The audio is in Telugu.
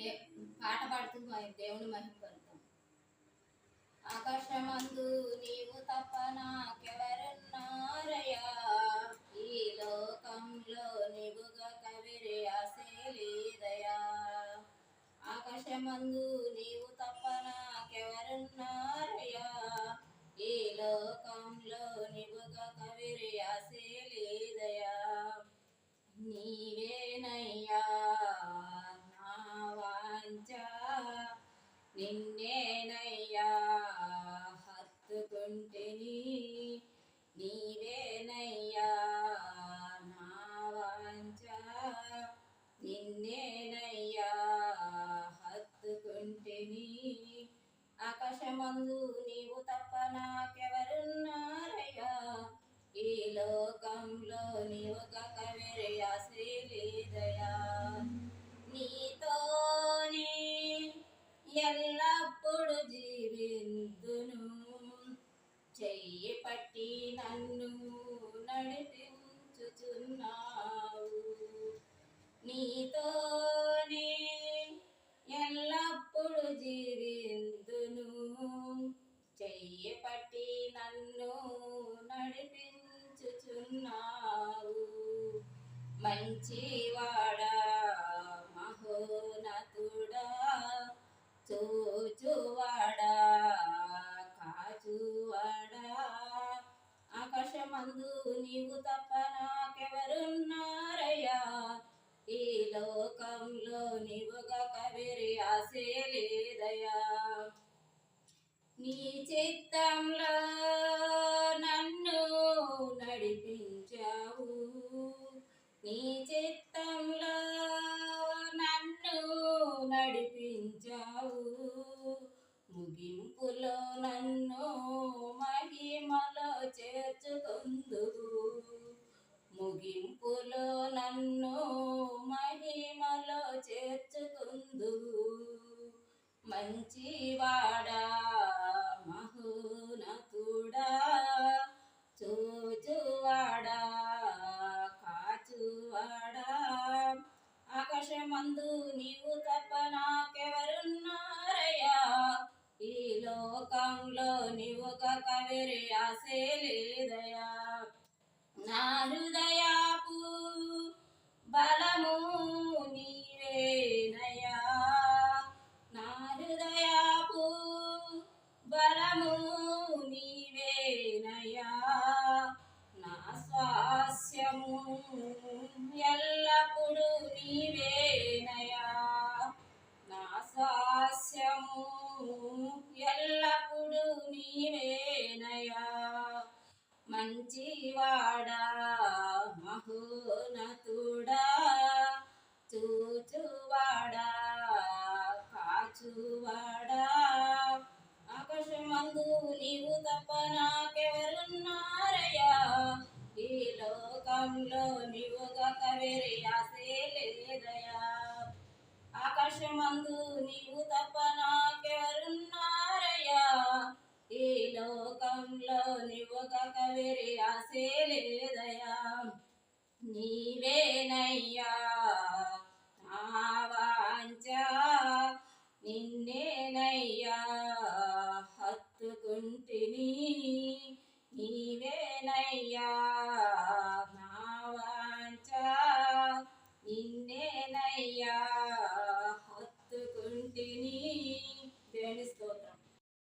దే పాట పాడుతూ మ- దేవుని మహిమపడతాం ఆకాశమందు నీవు తప్ప నాకెవరున్నారయ్యా ఈ లోకంలో నీవుగా కవిరి ఆశలేదయా ఆకాశమందు నీవు తప్ప నాకెవరున్నారయ్యా ఈ లోకంలో వాంఛ నిన్నేనయ్యా హత్తుకుంటిని నీవేనయ్యా నా నిన్నేనయ్యా హత్తుకుంటేని ఆకాశమందు నీవు తప్ప నాకెవరున్నారయ్యా? ఈ లోకంలో నీవుగా కవిరి ఆశలేదయా నీతోనే నీతో చెయ్యి పట్టి నన్ను నడిపించుచున్నావు. నీతోనే ఎల్లప్పుడు జీవిందును. చెయ్యి పట్టి నన్ను నడిపించుచున్నావు. మంచివాడా తప్ప నాకెవరున్నారయ్యా ఈ లోకంలో నీవుగా కవిరి ఆశే లేదయా నీ చిత్తంలో నన్ను నడిపించావు. నీ చిత్తంలో నన్ను నడిపించావు. ముగింపులో నన్ను మహిమలో చేర్చుకుందువు. మంచివాడా మహోనతుడా చూచువాడా కాచువాడా. ఆకాశమందు నీవు తప్ప నాకెవరున్నారయ్యా? ఈ లోకంలో నీవు కవిరి ఆశే లేదయా నా హృదయ ఎల్లప్పుడూ నీవేనయా? నా స్వాస్యము ఎల్లప్పుడూ నీవేనయా? మంచివాడా మహోనతుడా ఆకాశమందు నీవు తప్ప నాకెవరున్నారయ్యా ఈ లోకంలో నీవు కాక ఆశే లేదయా నీవేనయ్యా.